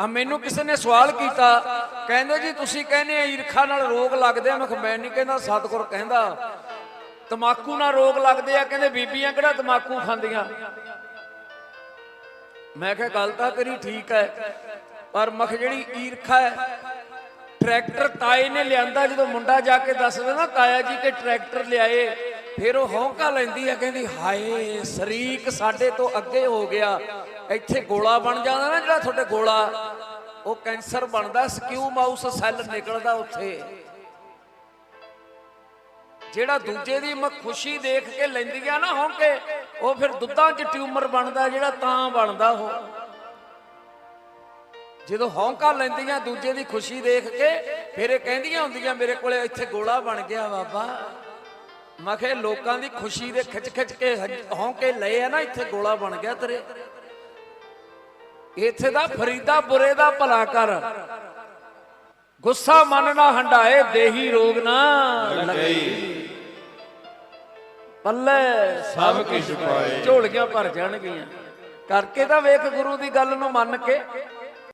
ਆ ਮੈਨੂੰ ਕਿਸੇ ਨੇ ਸਵਾਲ ਕੀਤਾ, ਕਹਿੰਦੇ ਜੀ ਤੁਸੀਂ ਕਹਿੰਦੇ ਆ ਈਰਖਾ ਨਾਲ ਰੋਗ ਲੱਗਦੇ ਆ। ਮੈਂ ਮੈਂ ਨਹੀਂ ਕਹਿੰਦਾ, ਸਤਿਗੁਰ ਕਹਿੰਦਾ, ਤਮਾਕੂ ਨਾਲ ਰੋਗ ਲੱਗਦੇ ਆ, ਕਹਿੰਦੇ ਬੀਬੀਆਂ ਕਿਹੜਾ ਤਮਾਕੂ ਖਾਂਦੀਆਂ। ਮੈਂ ਕਿਹਾ, ਗੱਲ ਤਾਂ ਤੇਰੀ ਠੀਕ ਹੈ, ਪਰ ਮਖ ਜਿਹੜੀ ਈਰਖਾ ਹੈ, ਟਰੈਕਟਰ ਤਾਏ ਨੇ ਲਿਆਂਦਾ, ਜਦੋਂ ਮੁੰਡਾ ਜਾ ਕੇ ਦੱਸਦਾ ਨਾ, ਤਾਇਆ ਜੀ ਕਿ ਟਰੈਕਟਰ ਲਿਆਏ, ਫਿਰ ਉਹ ਹੌਂਕਾ ਲੈਂਦੀ ਆ, ਕਹਿੰਦੀ, ਹਾਏ, ਸ਼ਰੀਕ ਸਾਡੇ ਤੋਂ ਅੱਗੇ ਹੋ ਗਿਆ। ਇੱਥੇ ਗੋਲਾ ਬਣ ਜਾਂਦਾ ਨਾ, ਜਿਹੜਾ ਤੁਹਾਡੇ ਗੋਲਾ ਉਹ ਕੈਂਸਰ ਬਣਦਾ, ਸਕਿਊ ਮਾਊਸ ਸੈੱਲ ਨਿਕਲਦਾ ਉੱਥੇ। ਜਿਹੜਾ ਦੂਜੇ ਦੀ ਮ, ਖੁਸ਼ੀ ਦੇਖ ਕੇ ਲੈਂਦੀਆਂ ਨਾ ਹੌਂਕੇ ਉਹ ਫਿਰ ਦੁੱਧਾਂ 'ਚ ਟਿਊਮਰ ਬਣਦਾ, ਜਿਹੜਾ ਤਾਂ ਬਣਦਾ ਉਹ। ਜਦੋਂ ਹੌਂਕਾ ਲੈਂਦੀਆਂ ਦੂਜੇ ਦੀ ਖੁਸ਼ੀ ਦੇਖ ਕੇ, ਫਿਰ ਇਹ ਕਹਿੰਦੀਆਂ ਹੁੰਦੀਆਂ, ਮੇਰੇ ਕੋਲੇ ਇੱਥੇ ਗੋਲਾ ਬਣ ਗਿਆ ਬਾਬਾ। ਮੈਂ ਕਿਹਾ ਲੋਕਾਂ ਦੀ ਖੁਸ਼ੀ ਦੇ ਖਿੱਚ ਖਿੱਚ ਕੇ ਹਜ- ਹੌਂਕੇ ਲਏ ਆ ਨਾ, ਇੱਥੇ ਗੋਲਾ ਬਣ ਗਿਆ ਤੇਰੇ। ਇੱਥੇ ਦਾ ਫਰੀਦਾ ਬੁਰੇ ਦਾ ਭਲਾ ਕਰ। ਗੁੱਸਾ ਮਨ ਨਾ ਹੰਡਾਏ ਦੇਹੀ ਰੋਗ ਨਾ ਲੱਗੇ। ਪੱਲੇ ਸਭ ਕਿਛ ਪਾਏ। ਝੋਲੀਆਂ ਭਰ ਜਾਣਗੀਆਂ। ਕਰਕੇ ਤਾਂ ਵੇਖ ਗੁਰੂ ਦੀ ਗੱਲ ਨੂੰ ਮੰਨ ਕੇ